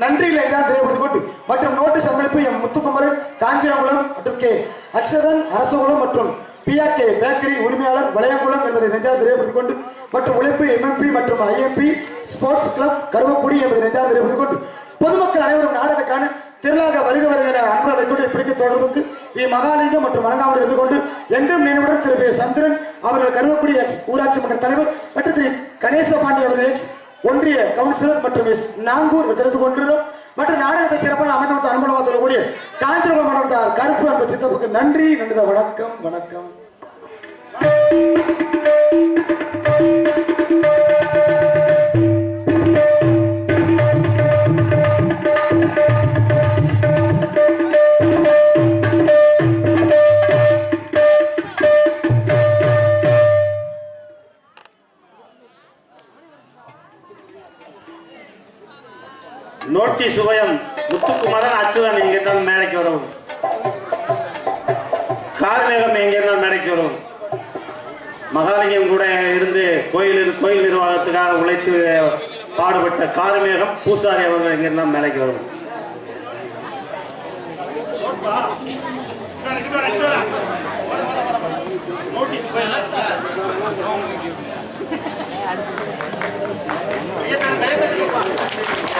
நன்றியில் தான் தெரியப்படுத்திக் கொண்டு மற்றும் நோட்டீஸ் அமைப்பு எம் முத்துக்குமரன் காஞ்சியாகுளம் மற்றும் கே. அக்ஷதன் அரசகுளம் மற்றும் பிஆர்கே பேக்கரி உரிமையாளர் வளையங்குளம் என்பதை நெஞ்சால் தெரியப்படுத்திக் கொண்டு மற்றும் உழைப்பு எம்எம்பி மற்றும் ஐஎம்பி ஸ்போர்ட்ஸ் கிளப் கருவக்குடி என்பதை நெஞ்சால் தெரியப்படுத்திக் கொண்டு பொதுமக்கள் அனைவரும் நாடகத்துக்கான காண திரளாக வருக வருகிற அன்பு பிடிக்க தொடர்புக்கு வி மகாலிங்கம் மற்றும் வணங்காமல் இருந்து கொண்டு என்றும் நினைவுடன் திரு சந்திரன் அவர்கள் கருவக்குடி எக்ஸ் ஊராட்சி மன்ற தலைவர் மற்றும் திரு கணேசபாண்டி அவர்கள் எக்ஸ் ஒன்றிய கவுன்சிலர் மற்றும் எஸ் நாங்கூர் தெரிந்து கொண்டிருந்தோம் மற்றும் நாடகத்தை சிறப்பான அமைந்த அனுபவமாக சொல்லக்கூடிய காஞ்சிபுரம் மண்டலத்தார் கருப்பு அன்பு சித்தப்புக்கு நன்றி. நன்றி. வணக்கம். வணக்கம். நோட்டீஸ் சுபயம் முத்துக்குமரன் அச்சுதன் எங்கிருந்தால் மேடைக்கு வரவும். கார்மேகம் எங்கிருந்தால் மேடைக்கு வரவும். மகாலிங்கம் கூட இருந்து கோயில் கோயில் நிர்வாகத்துக்காக உழைத்து பாடுபட்ட கார்மேகம் பூசாரி அவர்கள் எங்கிருந்தால் மேடைக்கு வரவும். இந்த அப்படிலாம்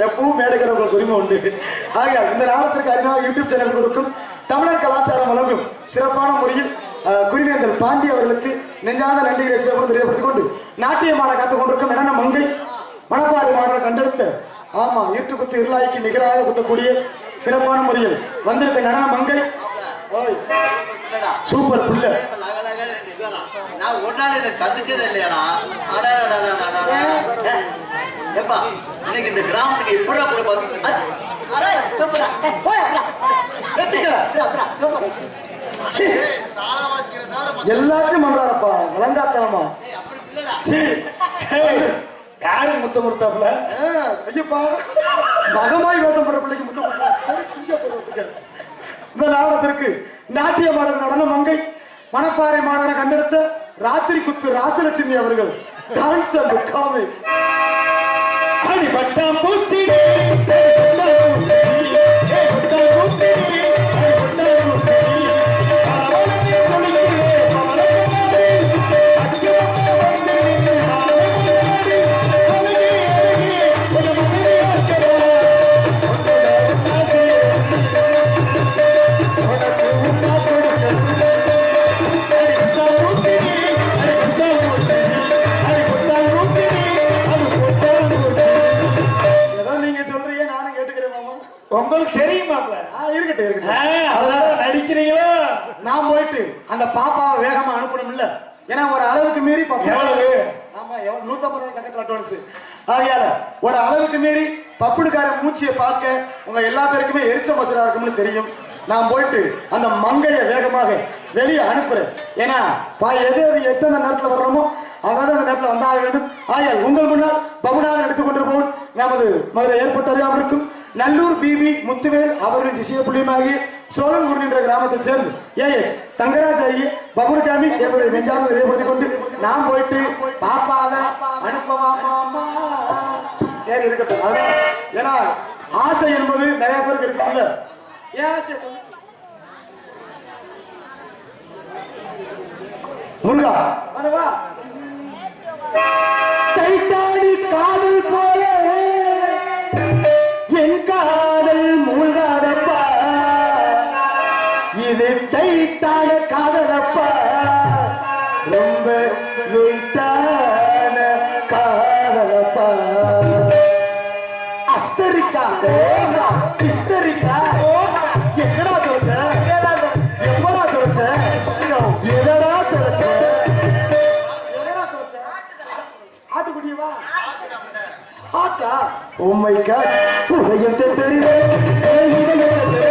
எப்பவும் மேடைக்கிறவங்களுக்கு உரிமை உண்டு. ஆகையால் இந்த நாளத்திற்கு அறிமுக யூடியூப் சேனல் கொடுக்கும் தமிழர் கலாச்சாரம் வழங்கும் சிறப்பான முறையில் அஹ், பாண்டி அவர்களுக்கு நெஞ்சார்ந்த நன்றிகளை சிறப்பு தெரியப்படுத்திக் கொண்டு நாட்டியமான காத்துக் கொண்டிருக்கும் நடன மங்கை மணப்பாறை மாடலை கண்டெடுத்த ஆமா இருட்டு குத்து இருளாய்க்கு நிகராக குத்தக்கூடிய சிறப்பான முறையில் வந்திருக்க நடன மங்கை. ஓய், சூப்பர் புள்ள நான் ஒரு நாள் இதை சந்திச்சது இல்லையாடா? ஏப்பா இன்னைக்கு இந்த கிராமத்துக்கு எப்படி அப்படி எல்லாத்தையும் பண்றாரப்பா விளங்காத்தனமா சீ, ஏய், யாரு முத்தம் கொடுத்தாப்ல ஐயப்பா. மகமாய் வேஷம் போடுற பிள்ளைக்கு முத்தம் கொடுத்தா? இந்த லாபத்திற்கு நாட்டிய மாடல் நடன மங்கை மணப்பாறை மாடலை கண்டெடுத்த ராத்திரி குத்து ராசலட்சுமி அவர்கள் டான்ஸ் அண்ட் காமெடி பட்டாம் பூச்சி உங்களுக்கு தெரியுமாப்ல ஆ, இருக்கட்டும் இருக்கட்டும். நடிக்கிறீங்களோ? நான் போயிட்டு அந்த பாப்பாவை வேகமா அனுப்பணும் இல்ல ஏன்னா ஒரு அளவுக்கு மீறி எவ்வளவு? ஆமா எவ்வளவு? நூத்தம்பது சக்கத்துல அட்வான்ஸ் ஆகையால ஒரு அளவுக்கு மீறி பப்புடுக்கார மூச்சியை பார்க்க உங்க எல்லா பேருக்குமே எரிச்ச மசரா இருக்கும்னு தெரியும். நான் போயிட்டு அந்த மங்கையை வேகமாக வெளியே அனுப்புறேன். ஏன்னா பா எது எது எத்தனை நேரத்துல வர்றோமோ அதாவது அந்த நேரத்துல வந்தாக வேண்டும். ஆகையால் உங்கள் முன்னால் பபுனாக எடுத்துக் கொண்டிருப்போம் நமது மதுரை ஏற்பட்ட அறியாமலுக்கும் நல்லூர் பிபி முத்துவேல் அவர்களின் சிசிய புள்ளியமாகி சோழன்குடி என்ற கிராமத்தில் சேர்ந்து ஏஎஸ் தங்கராஜ் ஐயி பபுரசாமி என்பதை நெஞ்சாக வெளிப்படுத்திக் கொண்டு நாம் போயிட்டு பாப்பாவ அனுப்பவாமா சரி இருக்கட்டும். அதான் ஏன்னா ஆசை என்பது நிறைய பேருக்கு இருக்குங்க ஏன் ஆசை முருகா வரவா அஸ்தரிக்கா கிஸ்தரிக்கா என்னடா தோச்ச எவ்வளோ தோச்ச எதடா தோச்ச ஆட்டுக்குடியவா ஆட்டா? உண்மைக்கா உதயத்தை பெறுவேன்